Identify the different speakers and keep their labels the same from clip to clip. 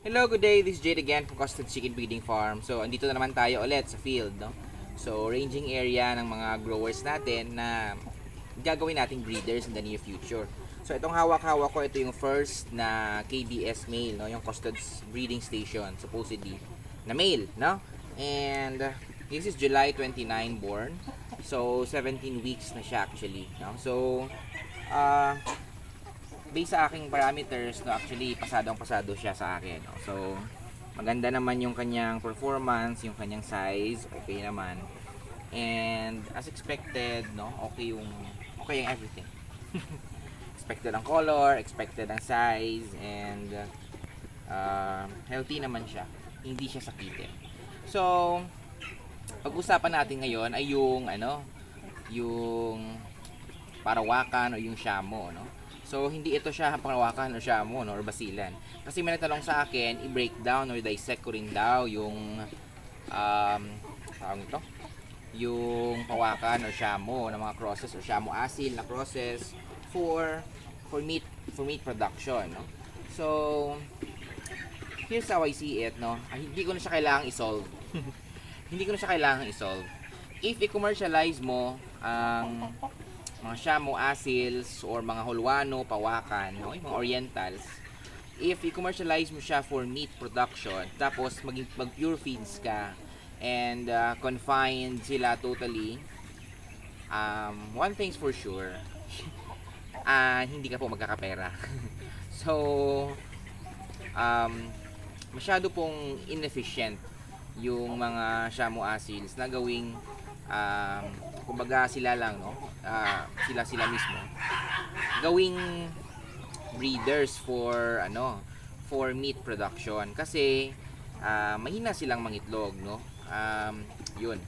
Speaker 1: Hello, good day. This is Jade again from Custard Chicken Breeding Farm. So, andito na naman tayo ulit sa field, no? So, ranging area ng mga growers natin na gagawin nating breeders in the near future. So, itong hawak-hawak ko, ito yung first na KBS male, no? Yung Custard's Breeding Station, supposedly, na male, no? And, uh, this is July 29 born. So, 17 weeks na siya actually, no? So, ah, based sa aking parameters, no, actually, pasadong pasado siya sa akin. No? So, maganda naman yung kanyang performance, yung kanyang size, okay naman. And, as expected, no, okay yung, okay yung everything. expected ang color, expected ang size, and uh, healthy naman siya. Hindi siya sakitin. So, pag-usapan natin ngayon ay yung, ano, yung parawakan o yung shamo, no? So, hindi ito siya parawakan o shamo, no? Or basilan. Kasi may nagtanong sa akin, i-break down or dissect ko rin daw yung um, tawag ito? Yung pawakan or shamo ng mga crosses or shamo asil na crosses for for meat for meat production, no? So, here's how I see it, no? Ah, hindi ko na siya kailangang i-solve. hindi ko na siya kailangang i-solve. If i-commercialize mo ang mga shamo asils or mga hulwano, pawakan, yung mga orientals, if i-commercialize mo siya for meat production, tapos maging mag-pure feeds ka, and uh, confined sila totally, um, one thing's for sure, ah hindi ka po magkakapera. so, um, masyado pong inefficient yung mga shamo asils na gawing um, kumbaga sila lang no? Ah, sila sila mismo. Gawing breeders for ano for meat production. Kasi ah, mahina silang mangitlog no? Um, yun.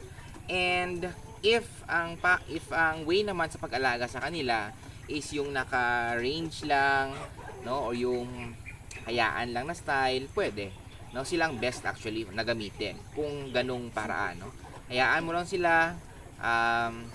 Speaker 1: And if ang pa, if ang way naman sa pag-alaga sa kanila is yung naka-range lang no? O yung hayaan lang na style pwede no? Silang best actually na gamitin kung ganong paraan no hayaan mo lang sila um,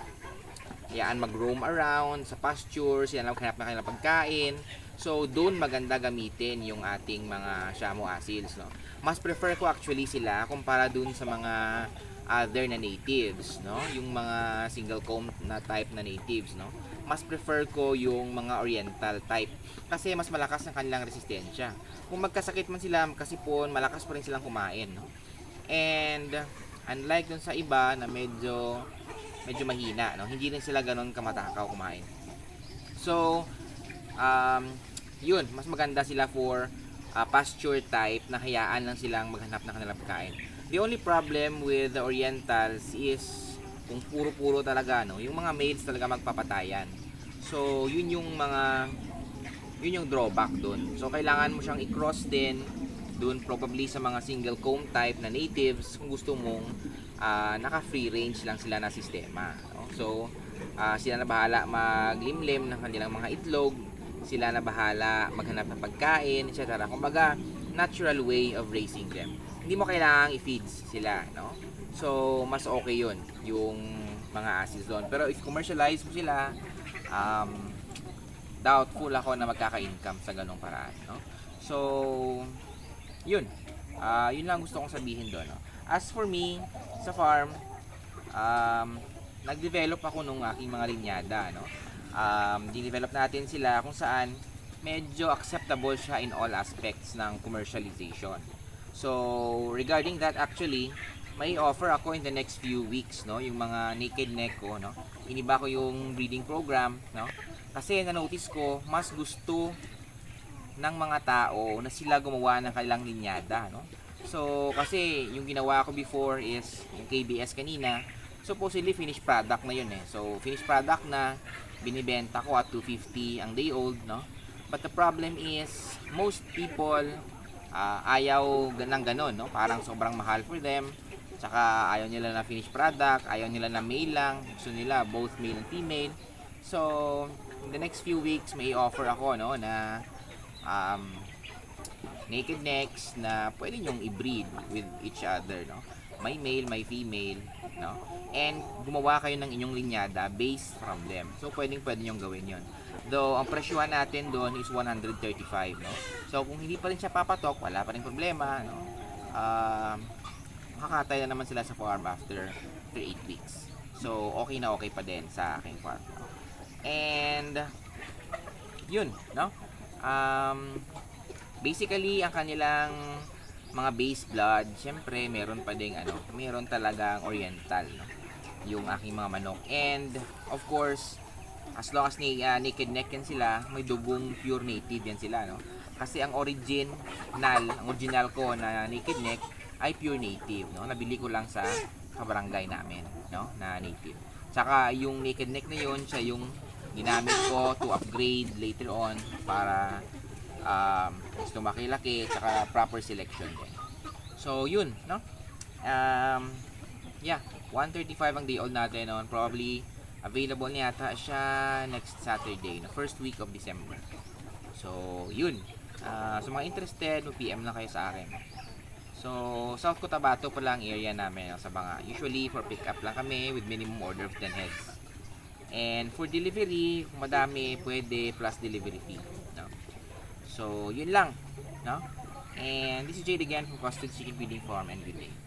Speaker 1: hayaan mag-roam around sa pasture, sila lang maghanap ng kanilang pagkain. So, doon maganda gamitin yung ating mga shamo asils, no? Mas prefer ko actually sila kumpara doon sa mga other na natives, no? Yung mga single comb na type na natives, no? Mas prefer ko yung mga oriental type kasi mas malakas ang kanilang resistensya. Kung magkasakit man sila, magkasipon, malakas pa rin silang kumain, no? And unlike dun sa iba na medyo medyo mahina, no? Hindi rin sila ganun kamatakaw kumain. So, um, yun, mas maganda sila for uh, pasture type na hayaan lang silang maghanap ng kanilang pagkain. The only problem with the orientals is kung puro-puro talaga, no? Yung mga males talaga magpapatayan. So, yun yung mga yun yung drawback doon. So, kailangan mo siyang i-cross din doon probably sa mga single comb type na natives kung gusto mong ah, naka free range lang sila na sistema. No? So, ah, sila na bahala maglimlim ng kanilang mga itlog, sila na bahala maghanap ng pagkain, etc. Kumbaga, natural way of raising them. Hindi mo kailangang i-feeds sila, no? So, mas okay yun, yung mga asis doon. Pero if commercialize mo sila, um, doubtful ako na magkaka-income sa ganong paraan, no? So, yun. Ah, yun lang gusto kong sabihin doon, no? As for me, sa farm, um, nag-develop ako nung aking mga linyada, no? Um, dinevelop natin sila kung saan medyo acceptable siya in all aspects ng commercialization. So, regarding that actually, may offer ako in the next few weeks, no? Yung mga naked neck ko, no? Iniba ko yung breeding program, no? Kasi na-notice ko, mas gusto ng mga tao na sila gumawa ng kanilang linyada, no? So, kasi yung ginawa ko before is yung KBS kanina, supposedly finished product na yun eh. So, finished product na binibenta ko at 250 ang day old, no? But the problem is, most people ah, ayaw ng ganon, no? Parang sobrang mahal for them. Tsaka ayaw nila na finished product, ayaw nila na male lang. Gusto nila both male and female. So, in the next few weeks, may offer ako, no, na um, naked necks na pwede nyong i-breed with each other, no? May male, may female. no? And gumawa kayo ng inyong linyada based from them. So, pwedeng pwede nyo gawin yon. Though, ang presyuhan natin doon is 135, no? So, kung hindi pa rin siya papatok, wala pa rin problema, no? Um, makakatay na naman sila sa farm after, after 8 weeks. So, okay na okay pa din sa aking farm. And, yun, no? Um, basically, ang kanilang mga base blood, syempre, meron pa ding, ano, meron talagang oriental, no? Yung aking mga manok. And, of course, as long as ni, ah, naked neck yan sila, may dugong pure native yan sila, no? Kasi ang original, ang original ko na naked neck ay pure native, no? Nabili ko lang sa kabarangay namin, no? Na native. Tsaka yung naked neck na yun, siya yung ginamit ko to upgrade later on para um, mas lumaki-laki tsaka proper selection din. So, yun, no? Um, yeah, 135 ang day old natin noon. Probably available na yata siya next Saturday, no? First week of December. So, yun. Ah, sa mga interested, PM lang kayo sa akin. So, South Cotabato pa lang area namin sa Banga. Usually, for pick up lang kami with minimum order of 10 heads. And for delivery, kung madami, pwede plus delivery fee. No? So, yun lang. No? And this is Jade again from Custard Chicken Feeding Farm and good day.